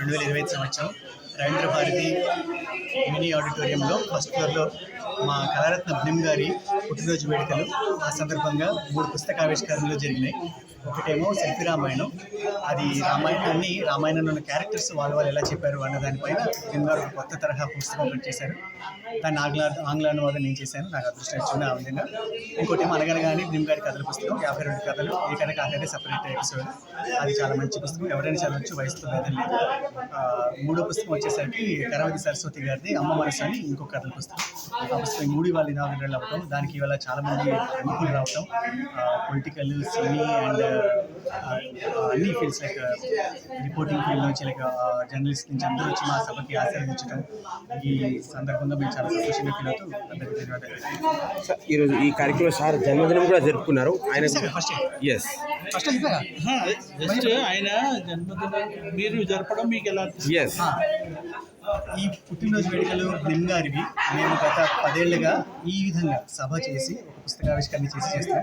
రెండు వేల ఇరవై ఐదు సంవత్సరం. రవీంద్ర భారతి మినీ ఆడిటోరియంలో ఫస్ట్ ఫ్లోర్లో మా కళారత్న భీమ్ గారి పుట్టినరోజు వేడుకలు ఆ సందర్భంగా మూడు పుస్తకావిష్కరణలు జరిగినాయి. ఒకటేమో సెల్ఫీ రామాయణం. అది రామాయణాన్ని రామాయణంలో ఉన్న క్యారెక్టర్స్ వాళ్ళు వాళ్ళు ఎలా చెప్పారు అన్న దానిపైన భీమ్ గారు ఒక కొత్త తరహా పుస్తకం ఒకటి చేశారు దాన్ని ఆంగ్ల ఆంగ్ల అనువాదం నేను చేశాను నాకు అదృష్టం ఇచ్చింది ఆ విధంగా. ఇంకోటి అనగనగానే భీమ్ గారి కథల పుస్తకం యాభై రెండు కథలు ఏ కథ కాకనే సపరేట్ ఎపిసోడ్ అది చాలా మంచి పుస్తకం. ఎవరైనా చదవచ్చు వయసుతో భేదం లేదు. మూడో పుస్తకం వచ్చేసరికి కరవతి సరస్వతి గారిది అమ్మ మనసు అని ఇంకొక కథల పుస్తకం ఆ పుస్తకం మూడు ఇవాళ ఇనాగరేట్ అవ్వటం దానికి ఇవాళ చాలా మంది ప్రముఖులు రావటం. పొలిటికల్ సినీ అండ్ అన్ని ఫీల్డ్స్ లైక్ రిపోర్టింగ్ ఫీల్డ్ నుంచి లైక్ జర్నలిస్ట్ నుంచి అందరూ వచ్చి మా సభకి ఆశీర్వదించడం ఈ సందర్భంగా మేము చాలా సంతోషంగా ఫీల్ అవుతూ అందరికీ ధన్యవాదాలు. సార్ ఈరోజు ఈ కార్యక్రమం సార్ జన్మదినం కూడా జరుపుకున్నారు. ఆయన ఫస్ట్ ఎస్ ఫస్ట్ జస్ట్ ఆయన జన్మదినం మీరు జరపడం మీకు ఎలా? ఎస్ ఈ పుట్టినరోజు వేడుకలు భీమ్ గారివి మేము గత పదేళ్ళుగా ఈ విధంగా సభ చేసి ఒక పుస్తకావిష్కరణ చేసి చేస్తాం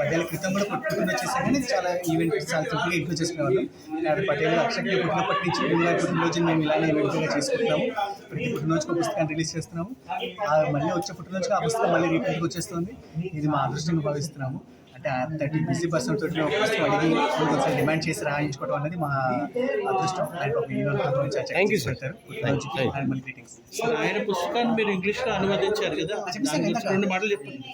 పదేళ్ళ క్రితం కూడా పుట్టినరోజు చేసాం కానీ చాలా ఈవెంట్ చాలా సింపుల్గా ఇంట్లో చేసుకునేవాళ్ళం. కానీ పదేళ్ళు అక్షక్య పుట్టినప్పటి నుంచి భీమ్ గారి పుట్టినరోజు మేము ఇలానే వేడుకగా చేసుకుంటున్నాము. ప్రతి పుట్టినరోజుకు ఒక పుస్తకాన్ని రిలీజ్ చేస్తున్నాము. ఆ మళ్ళీ వచ్చే పుట్టినరోజుకి ఆ పుస్తకం మళ్ళీ రీప్రింట్కి వచ్చేస్తుంది. ఇది మా అదృష్టంగా భావిస్తున్నాము. అంటే థర్టీ బిజీ పర్సన్ తోటి ఒక అడిగి కొంచెం డిమాండ్ చేసి రాయించుకోవడం అనేది మా అదృష్టం. ఆయన ఒక. యానిమల్ గ్రీటింగ్స్ సార్ ఆయన పుస్తకాన్ని మీరు ఇంగ్లీష్లో అనువదించారు కదా. రెండు మాటలు చెప్పండి.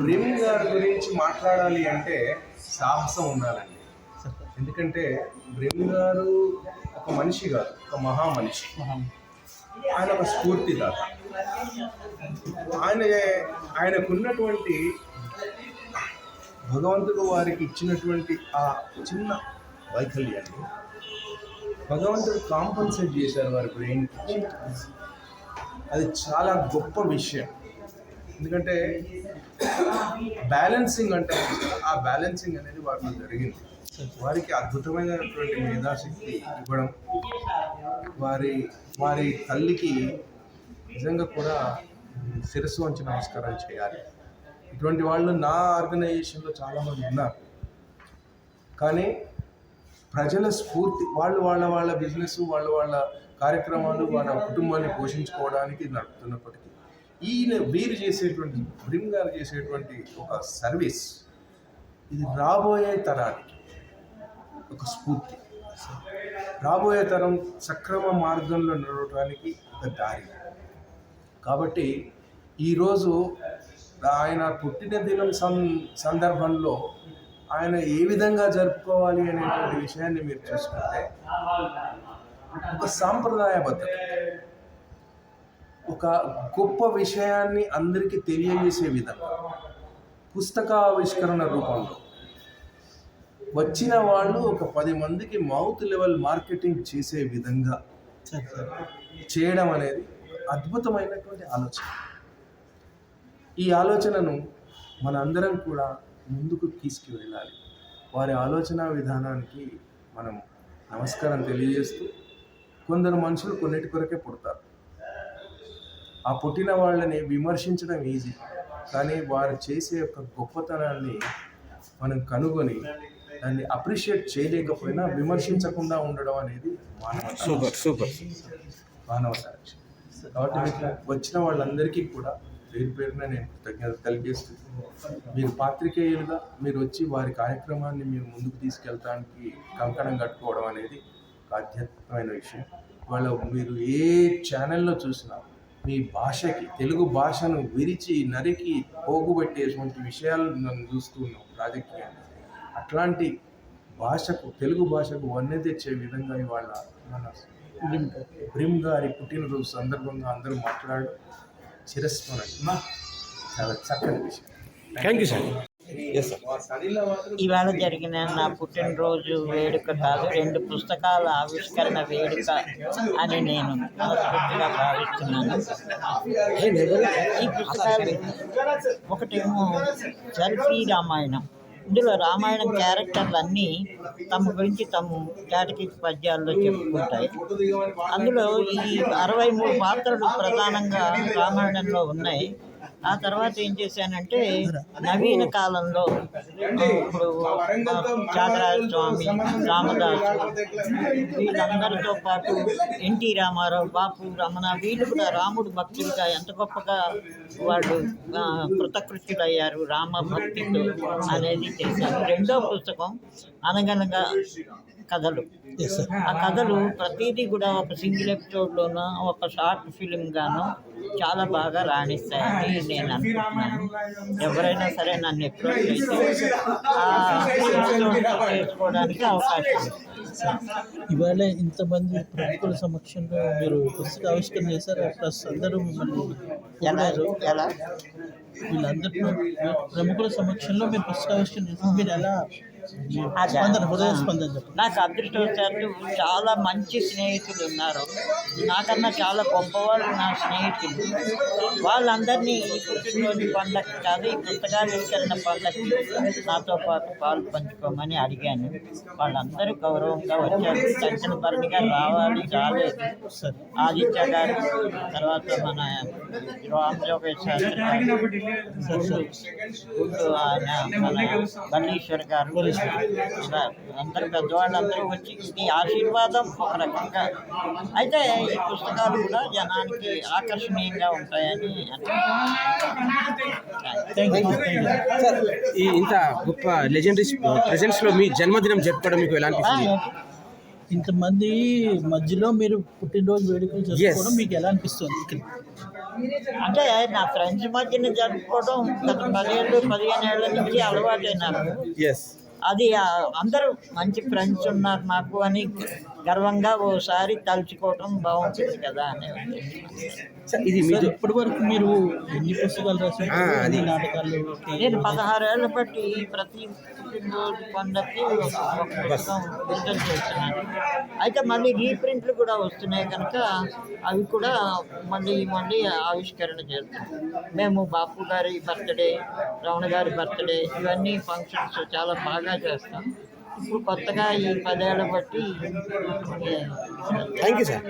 భీమ్ గారి గురించి మాట్లాడాలి అంటే సాహసం ఉండాలండి. ఎందుకంటే భీమ్ గారు ఒక మనిషి కాదు ఒక మహా మనిషి ఆయన ఒక స్ఫూర్తిదాత. ఆయన ఆయనకున్నటువంటి భగవంతుడు వారికి ఇచ్చినటువంటి ఆ చిన్న వైకల్యాన్ని భగవంతుడు కాంపన్సేట్ చేశారు వారి బ్రెయిన్ అది చాలా గొప్ప విషయం. ఎందుకంటే బ్యాలెన్సింగ్ అంటే ఆ బ్యాలెన్సింగ్ అనేది వారిలో జరిగింది. వారికి అద్భుతమైనటువంటి మేధాశక్తి ఇవ్వడం వారి వారి తల్లికి నిజంగా కూడా శిరస్సు వంచి నమస్కారం చేయాలి. ఇటువంటి వాళ్ళు నా ఆర్గనైజేషన్లో చాలామంది ఉన్నారు. కానీ ప్రజల స్ఫూర్తి వాళ్ళు వాళ్ళ వాళ్ళ బిజినెస్ వాళ్ళ వాళ్ళ కార్యక్రమాలు వాళ్ళ కుటుంబాన్ని పోషించుకోవడానికి నడుపుతున్నప్పటికీ ఈయన వీరు చేసేటువంటి బ్రిమ్ గారు చేసేటువంటి ఒక సర్వీస్ ఇది రాబోయే తరానికి ఒక స్ఫూర్తి. రాబోయే తరం సక్రమ మార్గంలో నడవడానికి ఒక దారి. కాబట్టి ఈరోజు ఆయన పుట్టిన దినం సం సందర్భంలో ఆయన ఏ విధంగా జరుపుకోవాలి అనేటువంటి విషయాన్ని మీరు చూసుకుంటే ఒక సాంప్రదాయబద్ధత ఒక గొప్ప విషయాన్ని అందరికీ తెలియజేసే విధంగా పుస్తకావిష్కరణ రూపంలో వచ్చిన వాళ్ళు ఒక పది మందికి మౌత్ లెవెల్ మార్కెటింగ్ చేసే విధంగా చేయడం అనేది అద్భుతమైనటువంటి ఆలోచన. ఈ ఆలోచనను మన అందరం కూడా ముందుకు తీసుకువెళ్ళాలి. వారి ఆలోచన విధానానికి మనం నమస్కారం తెలియజేస్తూ కొందరు మనుషులు కొన్నిటి కొరకే పుడతారు. ఆ పుట్టిన వాళ్ళని విమర్శించడం ఈజీ కానీ వారు చేసే యొక్క గొప్పతనాన్ని మనం కనుగొని దాన్ని అప్రిషియేట్ చేయలేకపోయినా విమర్శించకుండా ఉండడం అనేది మానవ సూపర్ సూపర్. మానవ సాక్షి. కాబట్టి మీకు వచ్చిన వాళ్ళందరికీ కూడా పేరు పేరున నేను కృతజ్ఞత తెలియజేస్తూ మీరు పాత్రికేయులుగా మీరు వచ్చి వారి కార్యక్రమాన్ని మీరు ముందుకు తీసుకెళ్ళడానికి కంకణం కట్టుకోవడం అనేది ఆధ్యాత్మికమైన విషయం. వాళ్ళ మీరు ఏ ఛానల్లో చూసినా మీ భాషకి తెలుగు భాషను విరిచి నరికి పోగుబెట్టేటువంటి విషయాలు నన్ను చూస్తున్నాం రాజకీయాన్ని. అట్లాంటి భాషకు తెలుగు భాషకు వన్నె తెచ్చే విధంగా ఇవాళ మన బ్రిమ్ గారి పుట్టినరోజు సందర్భంగా అందరూ మాట్లాడడం చిరస్మరణ చాలా చక్కని విషయం. థ్యాంక్ యూ సార్ ఇవాళ జరిగిన నా పుట్టినరోజు వేడుక కాదు రెండు పుస్తకాల ఆవిష్కరణ వేడుక అని నేను మనస్ఫూర్తిగా భావిస్తున్నాను. ఈ పుస్తకాలు ఒకటేమో సెల్ఫీ రామాయణం. ఇందులో రామాయణం క్యారెక్టర్లు అన్నీ తమ గురించి తమ చాటికి పద్యాల్లో చెప్పుకుంటాయి. అందులో ఈ అరవై మూడు పాత్రలు ప్రధానంగా రామాయణంలో ఉన్నాయి. ఆ తర్వాత ఏం చేశానంటే నవీన కాలంలో ఇప్పుడు త్యాగరాజ స్వామి రామదాసు వీళ్ళందరితో పాటు ఎన్టీ రామారావు బాపు రమణ వీళ్ళు కూడా రాముడు భక్తులుగా ఎంత గొప్పగా వాళ్ళు కృతకృత్యులయ్యారు రామ భక్తితో అనేది చేశాను రెండో పుస్తకం అనగనగా కథలు. ఆ కథలు ప్రతిదీ కూడా ఒక సింగిల్ ఎపిసోడ్లోనూ ఒక షార్ట్ ఫిలిం గాను చాలా బాగా రాణిస్తాయని నేను అనుకుంటున్నాను. ఎవరైనా సరే నన్ను చేసుకోవడానికి అవకాశం. ఇవాళ ఇంతమంది ప్రముఖుల సమక్షంలో మీరు పుస్తక ఆవిష్కరణ చేశారు. ప్లస్ అందరూ మిమ్మల్ని ఎలా. ఎలా? వీళ్ళందరూ ప్రముఖుల సమక్షంలో మీరు పుస్తక ఆవిష్కరణ చేశారు. మీరు ఎలా నాకు అదృష్టవశాత్తు చాలా మంచి స్నేహితులు ఉన్నారు. నాకన్నా చాలా గొప్పవాళ్ళు నా స్నేహితులు. వాళ్ళందరినీ ఈ పుట్టినరోజు పండగ కాదు ఈ పుస్తకావిష్కరణ పండగకి నాతో పాటు పాలు పంచుకోమని అడిగాను. వాళ్ళందరూ గౌరవంగా వచ్చారు. దక్షిణ భరణిగా రావాలి రాలేదు. ఆదిత్య గారు తర్వాత మన రామ్ జోగేష్ శాస్త్రి గారు ఆయన మన గారు అందరు పెద్దవాళ్ళందరూ వచ్చి మీ ఆశీర్వాదం ఒక రకంగా. అయితే ఈ పుస్తకాలు కూడా జనానికి ఆకర్షణీయంగా ఉంటాయని ఈ ఇంత గొప్ప లెజెండరీ ప్రెజెంట్స్లో మీ జన్మదినం జరుపుకోవడం మీకు ఎలా అనిపిస్తుంది? ఇంతమంది మధ్యలో మీరు పుట్టినరోజు వేడుకలు జరుపుకోవడం మీకు ఎలా అనిపిస్తుంది? అంటే నా ఫ్రెండ్స్ మధ్యన జరుపుకోవడం గత పదిహేళ్ళు పదిహేను ఏళ్ళ నుంచి అలవాటే నాకు ఎస్ అది అందరూ మంచి ఫ్రెండ్స్ ఉన్నారు నాకు అని గర్వంగా ఓసారి తలుచుకోవటం బాగుంటుంది కదా అనే ఇది మీరు ఇప్పటి వరకు మీరు ఎన్ని పుస్తకాలు రాశారు? నాటకాలు? నేను పదహారేళ్ళ బట్టి ప్రతి పుట్టినరోజు పండగకి పుస్తకం విడుదల చేస్తున్నాను. అయితే మళ్ళీ రీప్రింట్లు కూడా వస్తున్నాయి కనుక అవి కూడా మళ్ళీ మళ్ళీ ఆవిష్కరణ చేస్తాం. మేము బాపు గారి బర్త్డే రమణ గారి బర్త్డే ఇవన్నీ ఫంక్షన్స్ చాలా బాగా చేస్తాం. ఇప్పుడు కొత్తగా ఈ పదేళ్ళ బట్టి థ్యాంక్ యూ సార్